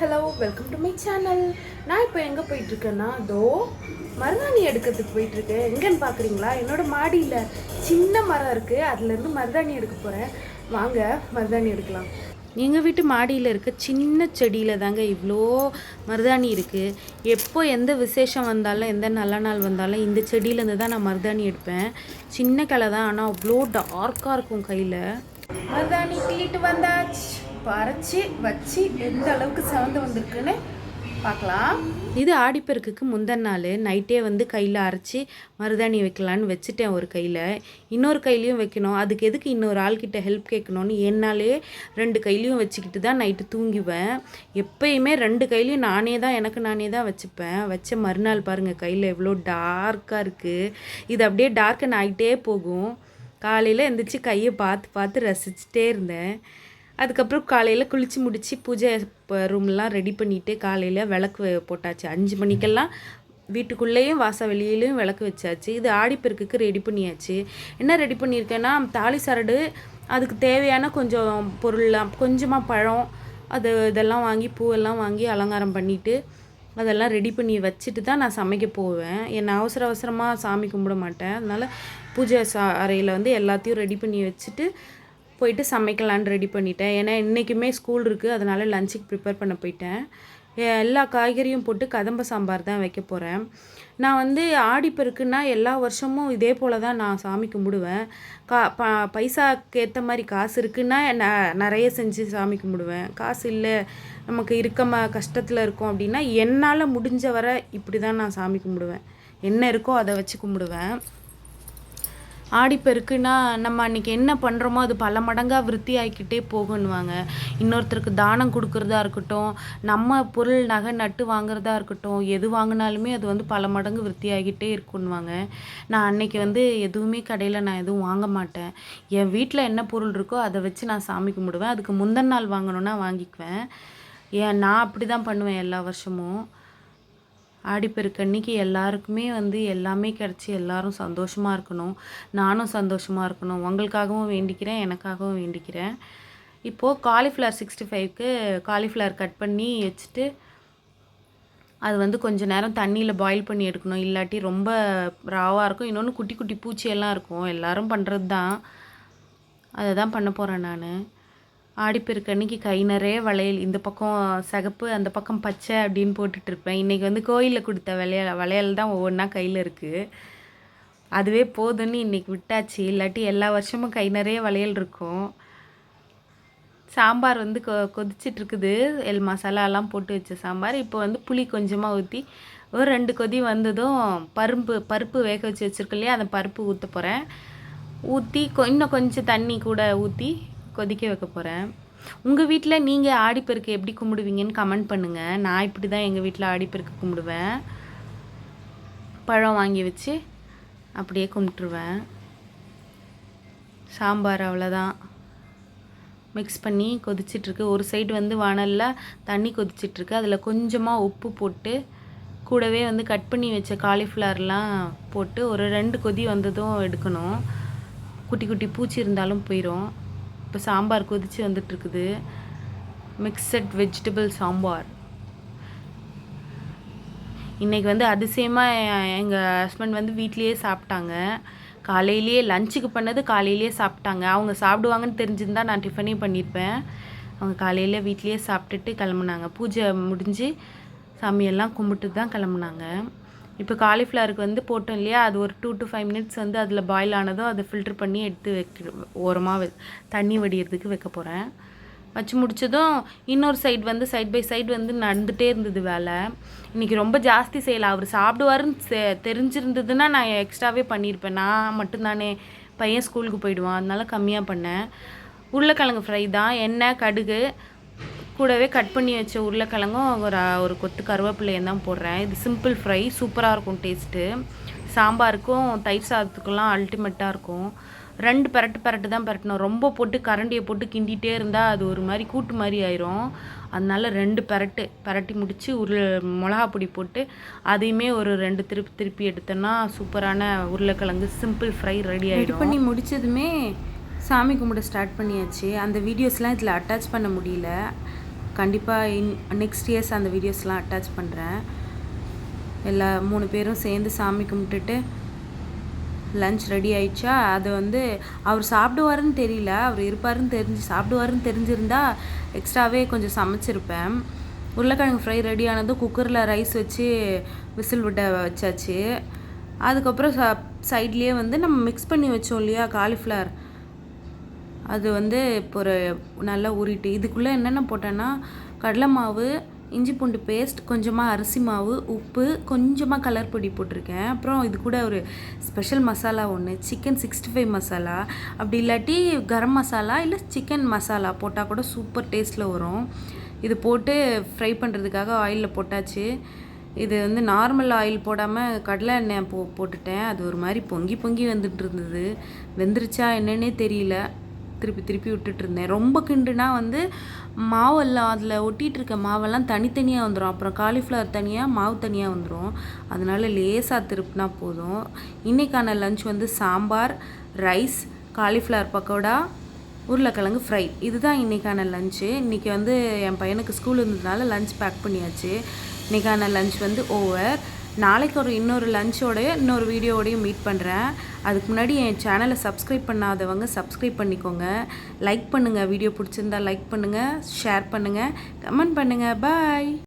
Hello welcome to my channel நான் இப்போ எங்கே போயிட்டுருக்கேன்னா அதோ மருதாணி எடுக்கிறதுக்கு போயிட்டுருக்கேன். எங்கேன்னு பார்க்குறீங்களா என்னோடய மாடியில் சின்ன மரம் இருக்குது அதுலேருந்து மருதாணி எடுக்க போகிறேன் வாங்க மருதாணி எடுக்கலாம். எங்கள் வீட்டு மாடியில் இருக்க சின்ன செடியில் தாங்க இவ்வளோ மருதாணி இருக்குது எப்போ எந்த விசேஷம் வந்தாலும் எந்த நல்ல நாள் வந்தாலும் இந்த செடியிலேருந்து தான் நான் மருதாணி எடுப்பேன். சின்ன கிளை தான் ஆனால் அவ்வளோ டார்க்காக இருக்கும் கையில். மருதாணி கிள்ளிட்டு வந்தாச்சு. அரைச்சி வச்சு எந்த அளவுக்கு சிவந்து வந்திருக்குன்னு பார்க்கலாம். இது ஆடிப்பெருக்குக்கு முந்தின நாள். நைட்டே வந்து கையில் அரைச்சி மருதாணி வைக்கலான்னு வச்சுட்டேன் ஒரு கையில். இன்னொரு கையிலையும் வைக்கணும். அதுக்கு எதுக்கு இன்னொரு ஆள்கிட்ட ஹெல்ப் கேட்கணும்னு என்னாலே ரெண்டு கையிலையும் வச்சுக்கிட்டு தான் நைட்டு தூங்குவேன். எப்பயுமே ரெண்டு கையிலையும் நானே தான் எனக்கு நானே தான் வச்சுப்பேன். வச்ச மறுநாள் பாருங்கள் கையில் எவ்வளோ டார்க்காக இருக்குது இது அப்படியே டார்க்கன் ஆகிட்டே போகும். காலையில் எந்திரிச்சு கையை பார்த்து பார்த்து ரசிச்சுட்டே இருந்தேன். அதுக்கப்புறம் காலையில் குளித்து முடித்து பூஜை ரூம்லாம் ரெடி பண்ணிவிட்டு காலையில் விளக்கு போட்டாச்சு. அஞ்சு மணிக்கெல்லாம் வீட்டுக்குள்ளேயும் வாச வெளியிலையும் விளக்கு வச்சாச்சு. இது ஆடிப்பெருக்குக்கு ரெடி பண்ணியாச்சு. என்ன ரெடி பண்ணியிருக்கேன்னா தாலி சரடு அதுக்கு தேவையான கொஞ்சம் பொருள்லாம் கொஞ்சமாக பழம் அது இதெல்லாம் வாங்கி பூவெல்லாம் வாங்கி அலங்காரம் பண்ணிவிட்டு அதெல்லாம் ரெடி பண்ணி வச்சுட்டு தான் நான் சமைக்க போவேன். என்னை அவசர அவசரமாக சாமி கும்பிட மாட்டேன். அதனால் பூஜை சா அறையில் வந்து எல்லாத்தையும் ரெடி பண்ணி வச்சுட்டு போயிட்டு சமைக்கலான்னு ரெடி பண்ணிட்டேன். ஏன்னா இன்றைக்குமே ஸ்கூல் இருக்குது அதனால் லஞ்சுக்கு ப்ரிப்பேர் பண்ண போயிட்டேன். எல்லா காய்கறியும் போட்டு கதம்ப சாம்பார் தான் வைக்க போகிறேன் நான் வந்து ஆடிப்பெருக்குன்னா எல்லா வருஷமும் இதே போல் தான் நான் சாமி கும்பிடுவேன். கா ப பைசாக்கு ஏற்ற மாதிரி காசு இருக்குன்னா ந நிறைய செஞ்சு சாமி கும்பிடுவேன். காசு இல்லை நமக்கு இருக்கமா கஷ்டத்தில் இருக்கோம் அப்படின்னா என்னால் முடிஞ்ச வரை இப்படி தான் நான் சாமி கும்பிடுவேன். என்ன இருக்கோ அதை வச்சு கும்பிடுவேன். ஆடிப்பெருக்குன்னா நம்ம அன்னைக்கு என்ன பண்ணுறோமோ அது பல மடங்காக விருத்தி ஆகிக்கிட்டே போகணுவாங்க இன்னொருத்தருக்கு தானம் கொடுக்கறதா இருக்கட்டும் நம்ம பொருள் நகை நட்டு வாங்குறதா இருக்கட்டும் எது வாங்கினாலுமே அது வந்து பல மடங்கு விருத்தி ஆகிக்கிட்டே இருக்குன்னுவாங்க. நான் அன்னைக்கு வந்து எதுவுமே கடையில் நான் எதுவும் வாங்க மாட்டேன். என் வீட்டில் என்ன பொருள் இருக்கோ அதை வச்சு நான் சாமி கும்பிடுவேன். அதுக்கு முந்தின நாள் வாங்கணுன்னா வாங்கிக்குவேன். ஏன் நான் அப்படி தான் பண்ணுவேன் எல்லா வருஷமும். ஆடிப்பெருக்கு அன்னைக்கு எல்லாருக்குமே வந்து எல்லாமே கிடச்சி எல்லாரும் சந்தோஷமாக இருக்கணும். நானும் சந்தோஷமாக இருக்கணும். உங்களுக்காகவும் வேண்டிக்கிறேன் எனக்காகவும் வேண்டிக்கிறேன். இப்போது காலிஃப்ளவர் சிக்ஸ்டி ஃபைவ்க்கு காலிஃப்ளவர் கட் பண்ணி வச்சுட்டு அது வந்து கொஞ்சம் நேரம் தண்ணியில் பாயில் பண்ணி எடுக்கணும். இல்லாட்டி ரொம்ப ராவாக இருக்கும். இன்னொன்று குட்டி குட்டி பூச்சியெல்லாம் இருக்கும். எல்லாரும் பண்ணுறது தான் அதை தான் பண்ண போகிறேன் நான். ஆடிப்பெருக்கு அன்னைக்கு கை நிறைய வளையல். இந்த பக்கம் சிகப்பு அந்த பக்கம் பச்சை அப்படின்னு போட்டுட்டு இருப்பேன். இன்றைக்கி வந்து கோயிலில் கொடுத்த வளையல் வளையல் தான் ஒவ்வொன்றா கையில் இருக்குது அதுவே போதும்னு இன்றைக்கி விட்டாச்சு. இல்லாட்டி எல்லா வருஷமும் கை நிறைய வளையல் இருக்கும். சாம்பார் வந்து கொ கொதிச்சிட்ருக்குது எல் மசாலாலாம் போட்டு வச்ச சாம்பார். இப்போ வந்து புளி கொஞ்சமாக ஊற்றி ஒரு ரெண்டு கொதி வந்ததும் பருப்பு பருப்பு வேக வச்சு வச்சுருக்கோம் இல்லையா? அந்த பருப்பு ஊற்ற போகிறேன் ஊற்றி இன்னும் கொஞ்சம் தண்ணி கூட ஊற்றி கொதிக்க வைக்க போகிறேன் உங்கள் வீட்டில் நீங்கள் ஆடிப்பெருக்கு எப்படி கும்பிடுவீங்கன்னு கமெண்ட் பண்ணுங்கள் நான் இப்படி தான் எங்கள் வீட்டில் ஆடிப்பெருக்கு கும்பிடுவேன். பழம் வாங்கி வச்சு அப்படியே கும்பிட்டுருவேன். சாம்பார் அவ்வளோதான் மிக்ஸ் பண்ணி கொதிச்சிட்ருக்கு. ஒரு சைடு வந்து வானலில் தண்ணி கொதிச்சிட்ருக்கு. அதில் கொஞ்சமாக உப்பு போட்டு கூடவே வந்து கட் பண்ணி வச்ச காலிஃப்ளவர்லாம் போட்டு ஒரு ரெண்டு கொதி வந்ததும் எடுக்கணும். குட்டி குட்டி பூச்சி இருந்தாலும் போயிடும் இப்போ சாம்பார் கொதிச்சு வந்துட்டுருக்குது. Mixed vegetable sambar. இன்றைக்கி வந்து அதிசயமாக எங்கள் ஹஸ்பண்ட் வந்து வீட்லேயே சாப்பிட்டாங்க. காலையிலேயே லஞ்சுக்கு பண்ணது காலையிலேயே சாப்பிட்டாங்க. அவங்க சாப்பிடுவாங்கன்னு தெரிஞ்சிருந்தா நான் டிஃபனே பண்ணியிருப்பேன் அவங்க காலையில் வீட்லேயே சாப்பிட்டுட்டு கிளம்புனாங்க. பூஜை முடிஞ்சு சாமியெல்லாம் கும்பிட்டு தான் கிளம்புனாங்க. இப்போ காலிஃப்ளவருக்கு வந்து போட்டோம் இல்லையா? அது ஒரு டூ டு ஃபைவ் மினிட்ஸ் வந்து அதில் பாயில் ஆனதும் அதை ஃபில்டர் பண்ணி எடுத்து வைக்க ஓரமாக தண்ணி வடிகிறதுக்கு வைக்க போகிறேன் வச்சு முடிச்சதும் இன்னொரு சைடு வந்து சைட் பை சைடு வந்து நடந்துகிட்டே இருந்தது வேலை. இன்றைக்கி ரொம்ப ஜாஸ்தி செய்யலாம் அவர் சாப்பிடுவாருன்னு தெரிஞ்சிருந்ததுன்னா நான் எக்ஸ்ட்ராவே பண்ணியிருப்பேன். நான் மட்டும்தானே பையன் ஸ்கூலுக்கு போயிடுவான். அதனால கம்மியாக பண்ணேன். உருளைக்கிழங்கு ஃப்ரை தான். எண்ணெய் கடுகு கூடவே கட் பண்ணி வச்ச உருளைக்கிழங்கும் ஒரு ஒரு கொத்து கருவேப்பிலையும் தான் போடுறேன். இது சிம்பிள் ஃப்ரை சூப்பராக இருக்கும் டேஸ்ட்டு சாம்பாருக்கும் தயிர் சாதத்துக்கெல்லாம் அல்டிமேட்டாக இருக்கும். ரெண்டு பரட்டு பரட்டு தான் பரட்டணும். ரொம்ப போட்டு கரண்டியை போட்டு கிண்டிகிட்டே இருந்தால் அது ஒரு மாதிரி கூட்டு மாதிரி ஆயிரும். அதனால ரெண்டு பரட்டு பரட்டி முடித்து உருளை மிளகா பொடி போட்டு அதையுமே ஒரு ரெண்டு திருப்பி திருப்பி எடுத்தோன்னா சூப்பரான உருளைக்கிழங்கு சிம்பிள் ஃப்ரை ரெடி ஆகிடும் பண்ணி முடிச்சதுமே சாமி கும்பிட ஸ்டார்ட் பண்ணியாச்சு. அந்த வீடியோஸ்லாம் இதில் அட்டாச் பண்ண முடியல. கண்டிப்பாக இன் நெக்ஸ்ட் இயர்ஸ் அந்த வீடியோஸ்லாம் அட்டாச் பண்ணுறேன் எல்லா மூணு பேரும் சேர்ந்து சாமி கும்பிட்டுட்டு லஞ்ச் ரெடி ஆயிடுச்சா? அது வந்து அவர் சாப்பிடுவாருன்னு தெரியல. அவர் இருப்பாருன்னு தெரிஞ்சு சாப்பிடுவாருன்னு தெரிஞ்சிருந்தா எக்ஸ்ட்ராவே கொஞ்சம் சமைச்சிருப்பேன். உருளைக்கிழங்கு ஃப்ரை ரெடி ஆனதும் குக்கரில் ரைஸ் வச்சு விசில் விட வச்சாச்சு. அதுக்கப்புறம் ச சைட்லேயே வந்து நம்ம மிக்ஸ் பண்ணி வச்சோம் இல்லையா? காலிஃப்ளவர் அது வந்து இப்போ ஒரு நல்லா உருட்டு. இதுக்குள்ளே என்னென்ன போட்டேன்னா கடலை மாவு இஞ்சி பூண்டு பேஸ்ட் கொஞ்சமாக அரிசி மாவு உப்பு கொஞ்சமாக கலர் பொடி போட்டிருக்கேன். அப்புறம் இது கூட ஒரு ஸ்பெஷல் மசாலா ஒன்று சிக்கன் சிக்ஸ்டி ஃபைவ் மசாலா அப்படி இல்லாட்டி கரம் மசாலா இல்லை சிக்கன் மசாலா போட்டால் கூட சூப்பர் டேஸ்ட்டில் வரும். இது போட்டு ஃப்ரை பண்ணுறதுக்காக ஆயிலில் போட்டாச்சு. இது வந்து நார்மல் ஆயில் போடாமல் கடலை எண்ணெய் போ போட்டுட்டேன். அது ஒரு மாதிரி பொங்கி பொங்கி வந்துட்டு இருந்தது. வெந்துருச்சா என்னன்னே தெரியல. திருப்பி திருப்பி விட்டுட்ருந்தேன் ரொம்ப கிண்டுனா வந்து மாவெல்லாம் அதில் ஒட்டிகிட்டு இருக்க மாவெல்லாம் தனித்தனியாக வந்துடும் அப்புறம் காலிஃப்ளவர் தனியாக மாவு தனியாக வந்துடும் அதனால லேசாக திருப்பினா போதும். இன்றைக்கான லஞ்ச் வந்து சாம்பார் ரைஸ் காலிஃப்ளவர் பக்கோடா உருளைக்கிழங்கு ஃப்ரை இதுதான் இன்றைக்கான லஞ்சு இன்றைக்கி வந்து என் பையனுக்கு ஸ்கூல் இருந்ததுனால லஞ்ச் பேக் பண்ணியாச்சு. இன்றைக்கான லஞ்ச் வந்து ஓவர் நாளைக்கு ஒரு இன்னொரு லஞ்சோடய இன்னொரு வீடியோவோடையும் மீட் பண்ணுறேன் அதுக்கு முன்னாடி என் சேனலை சப்ஸ்கிரைப் பண்ணாதவங்க சப்ஸ்கிரைப் பண்ணிக்கோங்க. லைக் பண்ணுங்கள் வீடியோ பிடிச்சிருந்தா லைக் பண்ணுங்கள் ஷேர் பண்ணுங்கள் கமெண்ட் பண்ணுங்கள் பாய்